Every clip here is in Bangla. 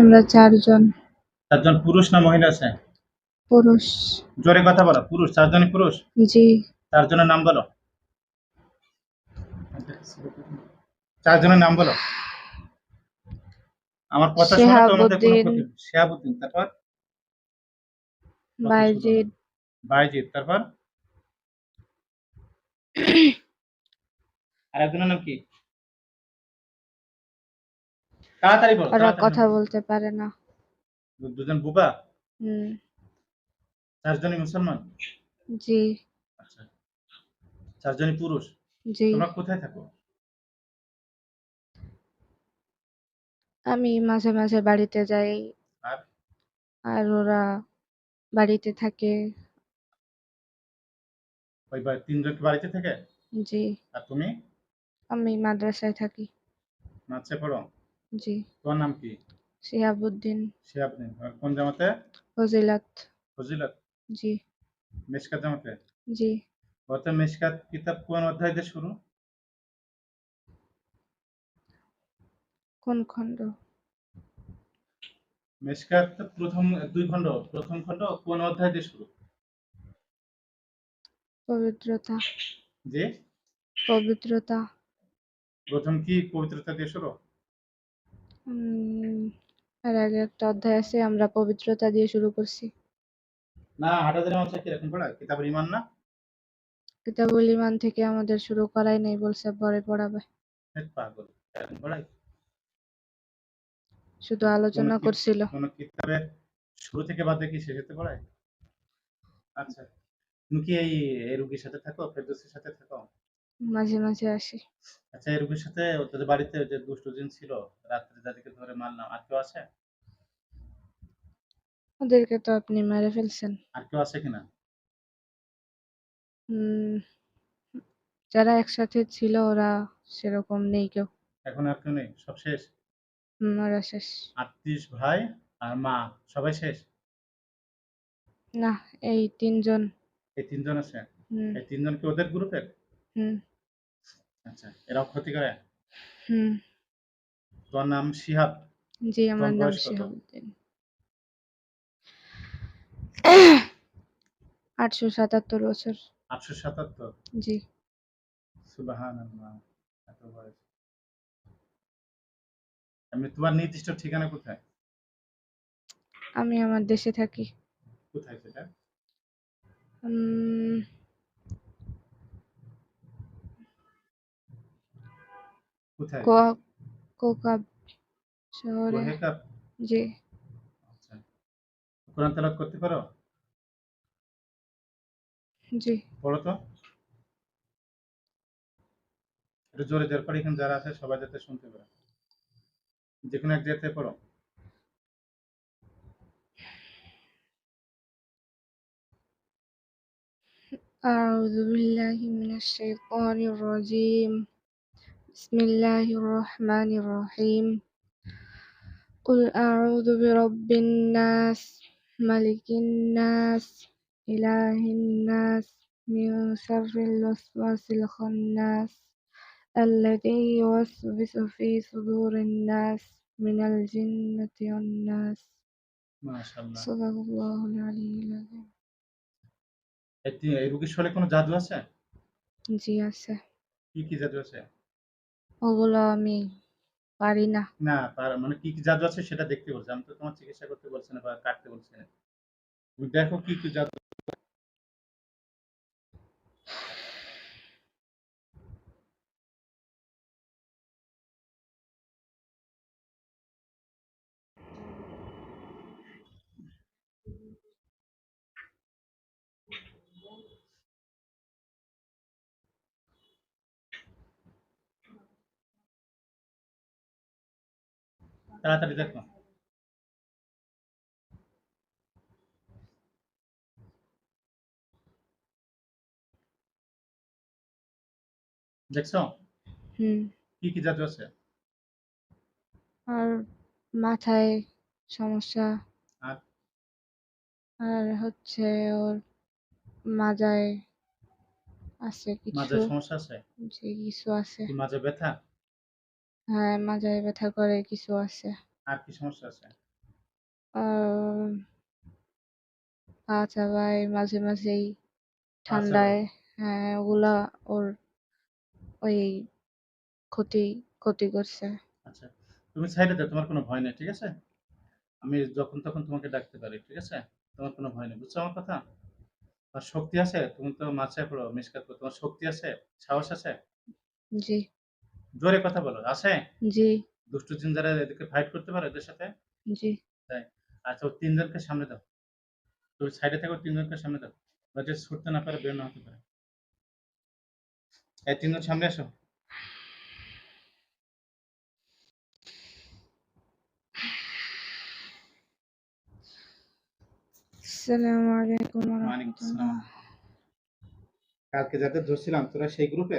আমরা চারজন। চারজন পুরুষ না মহিলা আছে? পুরুষ। জোরে কথা বলো পুরুষ চারজনই পুরুষ? জি। চারজনের নাম বলো। চারজনের নাম বলো। আমার কথা শোনা তোমাদের কোনো শিহাবুদ্দিন। তারপর? বাইজিদ। বাইজিৎ তারপর? আরেকজনের নাম কি? তাড়াতাড়ি বলো ওরা কথা বলতে পারে না। দুজন বুবা? হুম। চারজনই মুসলমান? জি। আচ্ছা। চারজনই পুরুষ? জি। তোমরা কোথায় থাকো? আমি মাঝে মাঝে বাড়িতে যাই। আর? আর ওরা বাড়িতে থাকে। ওই বা- তিনজন কি বাড়িতে থেকে? জি। আর তুমি? আমি মাদ্রাসায় থাকি। পড়ো? জি। তোমার নাম কি? শিহাবুদ্দিন। শিহাবুদ্দিন। কোন জামাতে? ফজিলাত। ফজিলত? জি। মিশকাত জামাতে? জি। বলতে মিশকাত কিতাব কোন অধ্যায় দিয়ে শুরু? কোন খণ্ড? মিশকাত প্রথম দুই খণ্ড প্রথম খণ্ড কোন অধ্যায় দিয়ে শুরু? পবিত্রতা। যে পবিত্রতা। প্রথম কি পবিত্রতা দিয়ে শুরু? আর আগে একটা অধ্যায় আছে আমরা পবিত্রতা দিয়ে শুরু করছি। না হাটাদের মাসে কীরকম পড়ায় কিতাবের ইমান না? কিতাবুল ইমান থেকে আমাদের শুরু করাই নেই বলছে পরে পড়াবে। পাগল এরকম পড়ায় শুধু আলোচনা করছিল। কোন কিতাবের শুরু থেকে বাদ কি শেষেতে পড়ায় আচ্ছা। তুমি কি এই এই রুগীর সাথে থাকো ফেরদৌসির সাথে থাকো? মাঝে মাঝে আসি। আচ্ছা রুগীর সাথে তোদের বাড়িতে যে দুষ্ট জিন ছিল রাত্রে যাদেরকে ধরে মারলাম আর কেউ আছে? ওদেরকে তো আপনি মেরে ফেলছেন। আর কেউ আছে কিনা? উম, যারা একসাথে ছিল ওরা সেরকম নেই কেউ। এখন আর কেউ নেই? সব শেষ? হুম, ওরা শেষ। আটত্রিশ ভাই আর মা সবাই শেষ? না এই তিনজন। এই তিনজন আছে? হুম। এই তিনজন কি ওদের গ্রুপের? হুম। আচ্ছা এরাও ক্ষতি করে? হুম। তোমার নাম শিহাব? জি আমার তোমার নাম বয়স কত? শিহাবুদ্দিন। আটশো সাতাত্তর বছর। আটশো সাতাত্তর? জি। সুবাহান এত বয়স। এমনি তোমার নির্দিষ্ট ঠিকানা কোথায়? আমি আমার দেশে থাকি। কোথায় সেটা? উম, কোথায় কোয়া- কোকাব শহরে রোহেকাপ জি আচ্ছা কোরআন তেলাওয়াত করতে পারো জি পড়ো তো একটু জোরে জোর করে এখানে যারা আছে সবাই যাতে শুনতে পারে যে কোনো এক জায়গাতে পড়ো أعوذ بالله من الشيطان الرجيم بسم الله الرحمن الرحيم قل أعوذ برب الناس ملك الناس إله الناس من شر الوسواس الخناس الذي يوسوس في صدور الناس من الجنة والناس মাশাআল্লাহ صدق الله العلي العظيم এই তি- এই রুগীর শরীরে কোনো জাদু আছে জি আছে কি কি জাদু আছে ওগুলো আমি পারি না। না মানে কি কি জাদু আছে সেটা দেখতে বলছে। আমি তো তোমার চিকিৎসা করতে বলছি না বা কাটতে বলছি না। তুমি দেখো কি কি জাদু। তাড়াতাড়ি দেখো। দেখছ? হুম। কি কি জাদু আছে? আর মাথায় সমস্যা। আর? আর হচ্ছে ওর মাজায় আছে কিছু। মাঝে সমস্যা আছে? যে কিছু আছে। কি মাঝে ব্যথা? হ্যাঁ মাজায় ব্যথা করে কিছু আছে। আর কি সমস্যা আছে? আর পা চাবায় মাঝে মাঝেই ঠান্ডায় হ্যাঁ ওগুলা ওর ওই ক্ষতি ক্ষতি করছে। আচ্ছা তুমি সাইডে দাও তোমার কোনো ভয় নেই ঠিক আছে? আমি যখন তখন তোমাকে ডাকতে পারি ঠিক আছে? তোমার কোনো ভয় নেই বুঝছ আমার কথা? আর শক্তি আছে তুমি তো মাছে পড়ো মিসকাত তোমার শক্তি আছে সাহস আছে? জি। জোরে কথা বলো আছে? জি। দুষ্টু জিনজারা এদেরকে ফাইট করতে পারো এদের সাথে? জি। তাই? আচ্ছা ও তিনজনকে সামনে দাও। তুমি সাইডে থাকো তিনজনকে সামনে দাও। বা যে ছুটতে না পারে বের না হতে পারে। এই তিনজন সামনে আসো। আসসালামু আলাইকুম। কালকে যাদের ধরছিলাম তোরা সেই গ্রুপে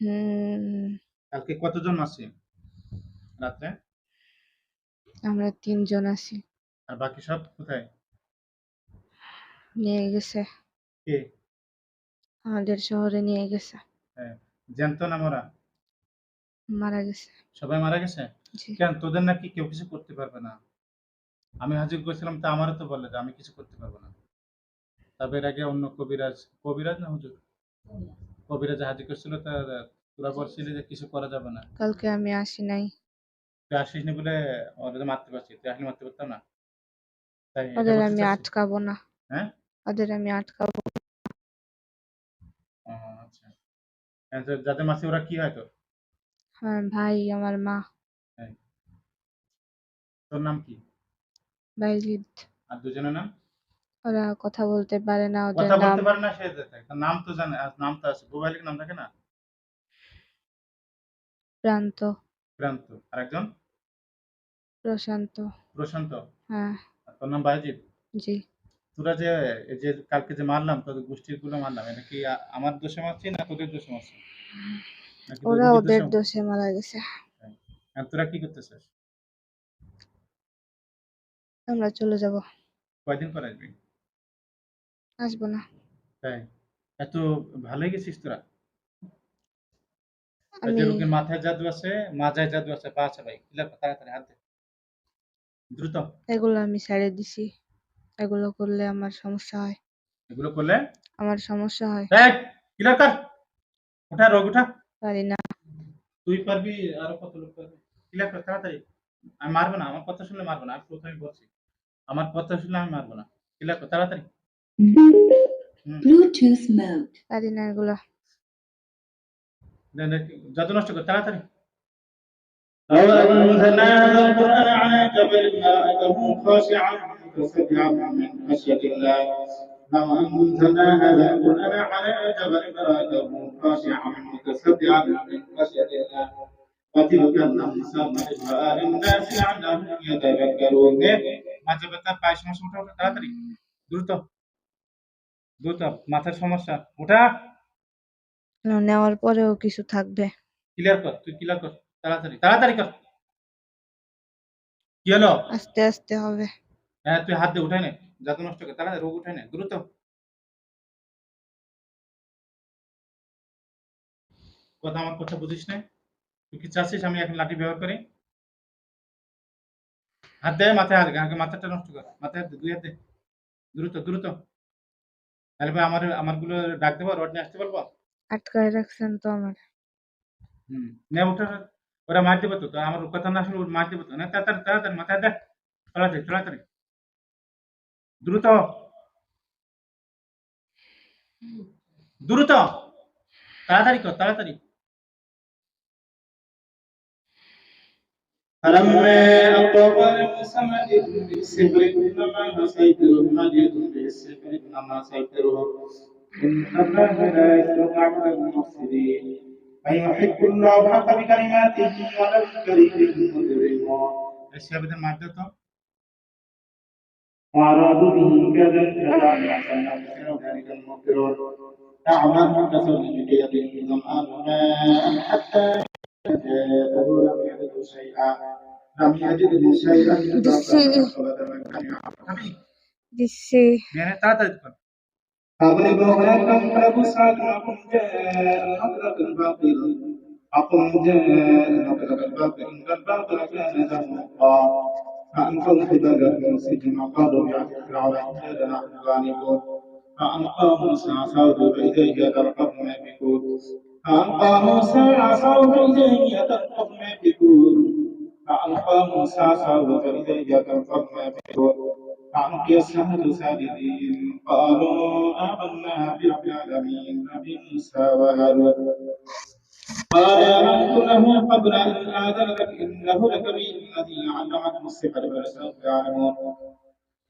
হুম। কালকে কতজন আছে? রাত্রে? আমরা তিনজন আছি। আর বাকি সব কোথায়? নিয়ে গেছে। কে? আমাদের শহরে নিয়ে গেছে। জ্যান্ত না মরা? মারা গেছে। সবাই মারা গেছে? জি। কেন তোদের নাকি কেউ কিছু করতে পারবে না। আমি হাজির করেছিলাম তা আমারও তো বলে যে আমি কিছু করতে পারব না। তবে এর আগে অন্য কবিরাজ কবিরাজ না হুজুর? কবিরাজ। হাজির করছিল তা তোরা বলছিলি যে কিছু করা যাবে না। কালকে আমি আসি নাই। তুই আসিস নি বলে ওদের মারতে পারছি তুই আসলে মারতে পারতাম না? তাই এটা ওদের বলতে আমি? আটকাবো না। হ্যাঁ? ওদের আমি আটকাবো ও, আচ্ছা। হ্যাঁ, তো যাদের মাসে ওরা কি হয় আমার ভাই আমার মা। তোর নাম কি? বাইজিদ আর দুজনের নাম? ওরা কথা বলতে পারে না ওদের কথা নাম। বলতে পারে না সে নাম তো জানে আর নাম তো আছে। মোবাইলে নাম থাকে না? প্রান্ত ক্রান্ত। আর একজন প্রশান্ত। প্রশান্ত। হ্যাঁ। আর তোর নাম বাইজিৎ জি। তোরা যে এই যে কালকে যে মারলাম তোদের গোষ্ঠীরগুলো মারলাম এটা কি আ- আমার দোষে মারছি না তোদের দোষে মারছি? নাকি ওরা ওদের দোষে? দোষে মারা গেছে। আর তোরা কি করতেছিস? আমরা চলে যাব। কয়দিন পর আসবি? আসব না। তাই? এত ভালোই গেছিস তোরা। আমি রোগীর মাথায় জাদু আছে মাজায় জাদু আছে পা আছে ভাই কিলার তাড়াতাড়ি হাত দ্রুত। এগুলো আমি ছেড়ে দিছি। এগুলো করলে আমার সমস্যা হয়। এগুলো করলে? আমার সমস্যা হয়। এই কিলার কর উঠা রোগ উঠা। পারি না। তুই পারবি আরও কত লোক পারবে। ক্লিয়ার কর তাড়াতাড়ি। আমি মারবো না আমার কথা শুনলে মারবো না আমি প্রথমে বলছি। আমার কথা শুনলে আমি মারবো না। ক্লিয়ার কর তাড়াতাড়ি। Bluetooth mode. পারি না এগুলো। দে- দে, যত নষ্ট কর তাড়াতাড়ি لو أنزلنا هذا القرآن على جبل لرأيته خاشعا متصدعا من خشية الله لو أنزلنا هذا القرآن على جبل لرأيته خاشعا متصدعا من خشية الله وتلك الأمثال نضربها للناس لعلهم يتذكرون মাঝে ব্যথা পায়ের সমস্যা উঠা উঠা তাড়াতাড়ি দ্রুত দ্রুত মাথার সমস্যা ওঠা নেওয়ার পরেও কিছু থাকবে। ক্লিয়ার কর তুই ক্লিয়ার কর তাড়াতাড়ি তাড়াতাড়ি কর। কি হলো? আস্তে আস্তে হবে। হ্যাঁ তুই হাত দিয়ে উঠাই নে। যাতে নষ্ট কর তাড়াতাড়ি রোগ উঠাই নে দ্রুত। কথা আমার কথা বুঝিস না তুই কি চাচ্ছিস আমি এখন লাঠি ব্যবহার করি? হাত দে মাথায় হাত আগে মাথাটা নষ্ট কর। মাথায় হাত দুই হাত দে। দ্রুত দ্রুত। তাহলে ভাই আমার আমারগুলো ডাক দেবো রড নিয়ে আসতে পারব আটকায় রাখছেন তো আমার হুম নে ওটা ওরা মার দেবো তো তো আমার কথা না শুনে ওরা মার দেবো তো না তাড়াতাড়ি তাড়াতাড়ি মাথায় দেখ তাড়াতাড়ি তাড়াতাড়ি দ্রুত দ্রুত তাড়াতাড়ি কর তাড়াতাড়ি فلما أقرب السماء بالسحر إنما سيطره مجد بالسحر إنما سيطره إن الله لا يسلم عمل المفسدين فيحب الله الحق بكلماته ولو كره المجرمون الشاب ده مادته وأرادوا به كذا كذا عشان ذلك المغفرون أعمال كسر بيد ظمآن ماء حتى جاءه لم يجده شيئا لم يجده شيئا فبدل من كان يعمل This is. Yeah, that's it. أضرب لكم فبصركم جاء حضرة الباطل أقم جاءك الباب إن الباب كان زهوقا فألقوا حبالهم سجن قالوا يا فرعون إنا نحن غالبون فألقى موسى عصاه فإذا هي تلقف ما بكون فألقى موسى عصاه فإذا هي تلقف ما بكون فألقى موسى عصاه فإذا هي تلقف ما بكون فألقي السحرة ساجدين قالوا آمنا برب العالمين نبي موسى وهارون قال آمنت له قبل أن آذن لك إنه لكبير الذي علمكم السحر فلسوف تعلمون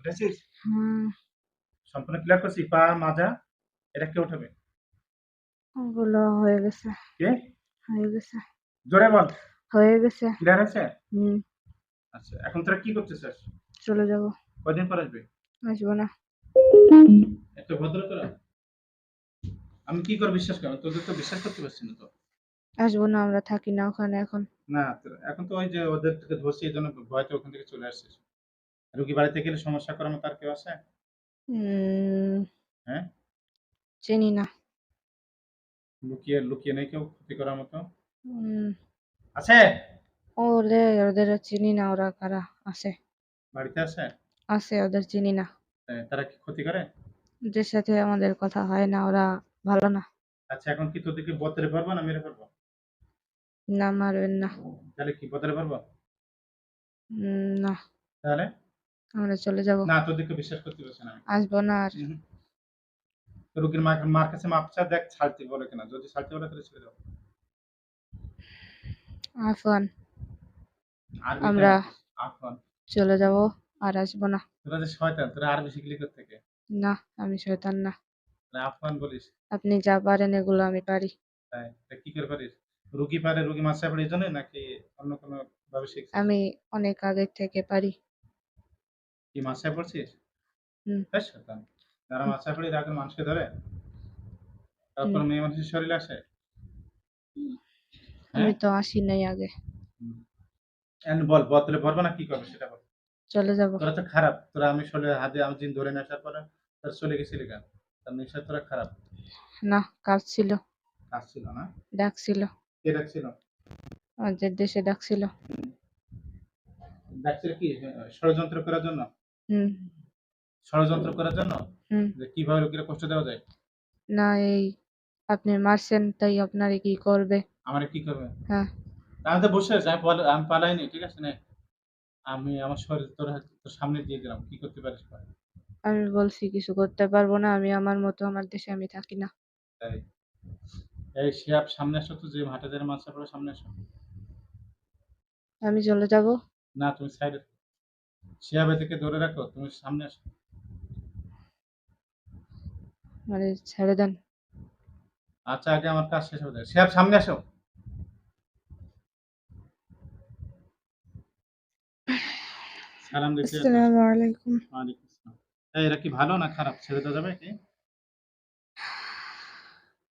বুঝেছিস হুম সম্পূর্ণ ক্লিয়ার করছিস পা মাজা এটা কে উঠাবে ওগুলো হয়ে গেছে কে হয়ে গেছে জোরে বল হয়ে গেছে ক্লিয়ার আছে হুম আচ্ছা এখন তোরা কি করতে চাস চলে যাব কদিন পর আসবে আসবো না আমি কি করে বিশ্বাস করব তোদের তো বিশ্বাস করতে পারছি না তো। আসব না আমরা থাকি না ওখানে এখন। না এখন তো ওই যে ওদের থেকে ধরছি এই জন্য ভয়তে ওখান থেকে চলে আসছিস রুগী বাড়িতে গেলে সমস্যা করার মতো আর কেউ আছে? হ্যাঁ? চিনি না। লুকিয়ে লুকিয়ে নেই কেউ ক্ষতি করার মতো? আছে? ওরে ওদের চিনি না ওরা কারা আছে। বাড়িতে আছে? আছে ওদের চিনি না। তারা কি ক্ষতি করে? ওদের সাথে আমাদের কথা হয় না ওরা ভালো না। আচ্ছা এখন কি তোদেরকে বতরে পারব না মেরে পারব না মারবেন না। তাহলে কি বতরে পারব? উম, না। তাহলে? আমরা চলে যাব। না তোদেরকে বিশ্বাস করতে পারছি না আমি। আসব না আর। হুম। তো রুগীর মা মার কাছে মাপচা দেখ ছাড়তে বলে কিনা। যদি ছাড়তে বলে তাহলে ছেড়ে দাও। আফগান। আর আমরা আফগান। চলে যাব। আর আসব না। তোরা যে শয়তান তোরা আরবি শিখলি থেকে না আমি শয়তান না। বলিস। আপনি যা পারেন এগুলো আমি পারি। তাই কি করে পারিস? রুগী পারে রুগী মাছ পড়ে এই জন্য নাকি অন্য কোনো ভাবে শিখছিস? আমি অনেক আগে থেকে পারি। কি মাছ পড়ছিস? হুম। বেশ শয়তান যারা মাছটা পড়ে এরা মানুষকে ধরে? তারপর মেয়ে মানুষের শরীরে আসে? আমি হ্যাঁ? তো আসি নাই আগে। বল বদলে পারব না কি করবে সেটা বল। চলে যাব। তোরা তো খারাপ। তোরা আমি শরীরে হাতে আমি দিন ধরে নেশার পরে তোরা চলে গেছিলি কেন? তার নেশা তোরা খারাপ? না কাজ ছিল। কাজ ছিল না? ডাকছিল কে ডাকছিল আমাদের দেশে ডাকছিল ডাকছিল কি? ষড়যন্ত্র করার জন্য? হুম। ষড়যন্ত্র করার জন্য? হুম। যে কীভাবে লোকেরা কষ্ট দেওয়া যায়? না এই আপনি মারছেন তাই আপনারে কি করবে? আমার কি করবে? হ্যাঁ। আমি তো বসে আছি আমি পালাইনি ঠিক আছে না? আমি আমার শরীর তোর হাতে- তোর সামনে দিয়ে দিলাম কি করতে পারিস কর। আমি বলছি কিছু করতে পারব না আমি আমার মতো আমার দেশে আমি থাকি না। তাই? এই শিয়াব সামনে আসো তো যে হাটে যারা মাছ পড়ে সামনে আসো। আমি চলে যাব? না তুমি সাইডে শিয়াবে থেকে ধরে রাখো তুমি সামনে আসো। মানে ছেড়ে দেন। আচ্ছা আগে আমার কাজ শেষ হয়ে যায় শিয়াব সামনে আসো। সালাম দিচ্ছি আসসালামু আলাইকুম। ওয়ালাইকুম আসসালাম। এরা কি ভালো না খারাপ? ছেড়ে দেওয়া যাবে কি?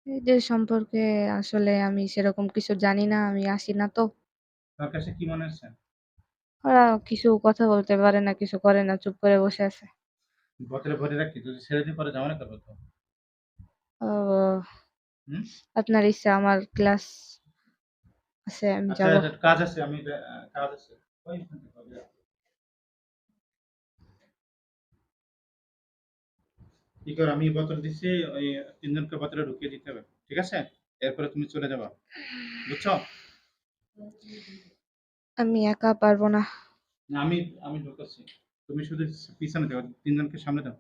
এদের সম্পর্কে আসলে আমি সেরকম কিছু জানি না আমি আসি না তো। তোর কাছে কি মনে হচ্ছে ওরা কিছু কথা বলতে পারে না কিছু করে না চুপ করে বসে আছে। বোতলে ভরে রাখি যদি ছেড়ে পরে ঝামেলা করব তো। হুম? আপনার ইচ্ছা আমার ক্লাস আছে আমি আচ্ছা যাব। কাজ আছে আমি আহ, কাজ আছে। ওই কি করো আমি বোতল দিচ্ছি ওই তিনজনকে বোতলে ঢুকিয়ে দিতে হবে। ঠিক আছে? এরপরে তুমি চলে যাবা। বুঝছ? আমি একা পারব না। না আমি আমি ঢুকাচ্ছি তুমি শুধু পিছনে যাও তিনজনকে সামনে দাও।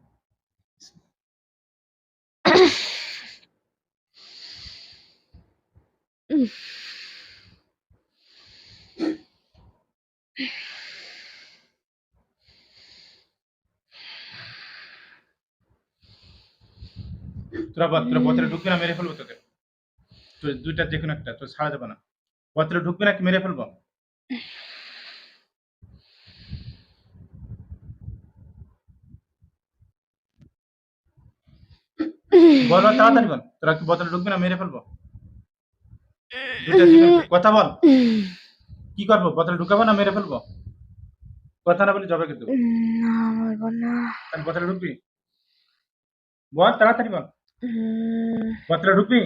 তোরা বল তোরা বোতলে ঢুকবি না মেরে ফেলব তোকে। তো দুইটা যে কোনো একটা তোর ছাড়া যাবে না। বোতলে ঢুকবি নাকি মেরে ফেলব? বলো তাড়াতাড়ি বল। তোরা কি বোতলে ঢুকবি না মেরে ফেলব। কথা বল। কি করব? বোতলে ঢুকাবো না মেরে ফেলব? কথা না বলে জবে কিন্তু। না না। বোতলে ঢুকবি? বল তাড়াতাড়ি বল। উম, ঢুকবি?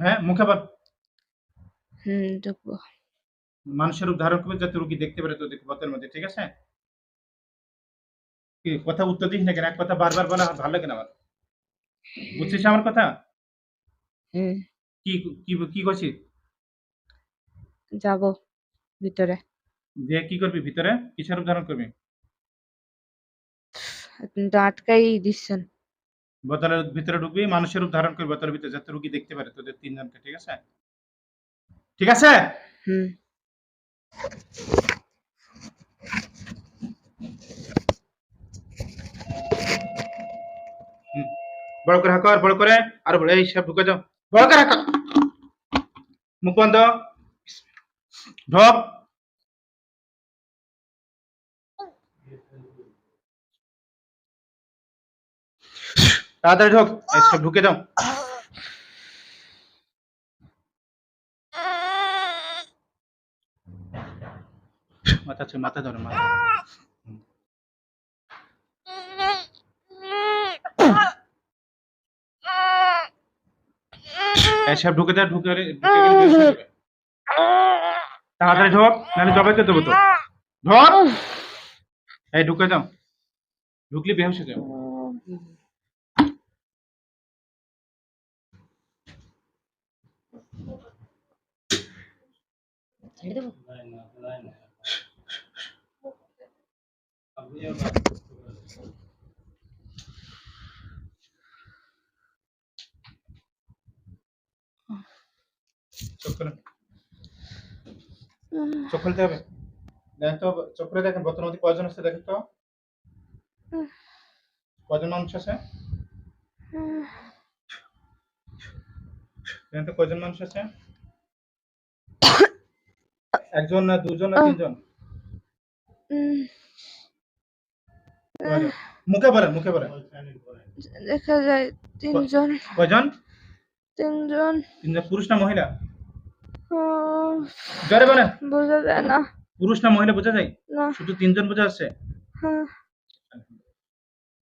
হ্যাঁ মুখে বল হুম ঢুকবো। মানুষের রূপ ধারণ করবে যাতে রুগী দেখতে পারে তোদের পথের মধ্যে ঠিক আছে? কি কথা উত্তর দিস না কেন? এক কথা বারবার বলা ভালো লাগে না আমার। বুঝছিস আমার কথা? কি কি কি করছিস? যাব ভিতরে। যে কি করবি ভিতরে? কিসের রূপ ধারণ করবি? আপনি তো আটকাই দিচ্ছেন। বোতলের ভিতরে ঢুকবি মানুষের রূপ ধারণ করবি বোতলের ভিতরে যাতে রুগী দেখতে পারে তোদের তিনজনকে ঠিক আছে? ঠিক আছে? হুম। বড় করে হাঁকর বড় করে আর বড়। এই সব ঢুকে যাও। বড় করে হাঁকর মুখ বন্ধ। ঢোক। তাড়াতাড়ি ঢোক সব ঢুকে দাও। মাথা মাথা ধরো, মাথা। সব ঢুকে দাও, ঢুকে। তাড়াতাড়ি ঢোক, নাহলে জবাই দেবো তো। ঢোক! এই ঢুকে যাও ঢুকলি বেহস হয়ে যাও চোখ খুলতে হবে। দেখেন তো চোখ দেখেন মধ্যে কয়জন আছে দেখেন তো। কয়জন মানুষ আছে? দেখেন তো কয়জন মানুষ আছে? একজন না দুজন না তিনজন? মুখে বলেন মুখে বলেন দেখা যায় তিনজন। কয়জন? তিনজন। তিনজন। পুরুষ না মহিলা? জোরে বলেন। বোঝা যায় না। পুরুষ না মহিলা বোঝা যায়? না। শুধু তিনজন বোঝা যাচ্ছে? হ্যাঁ।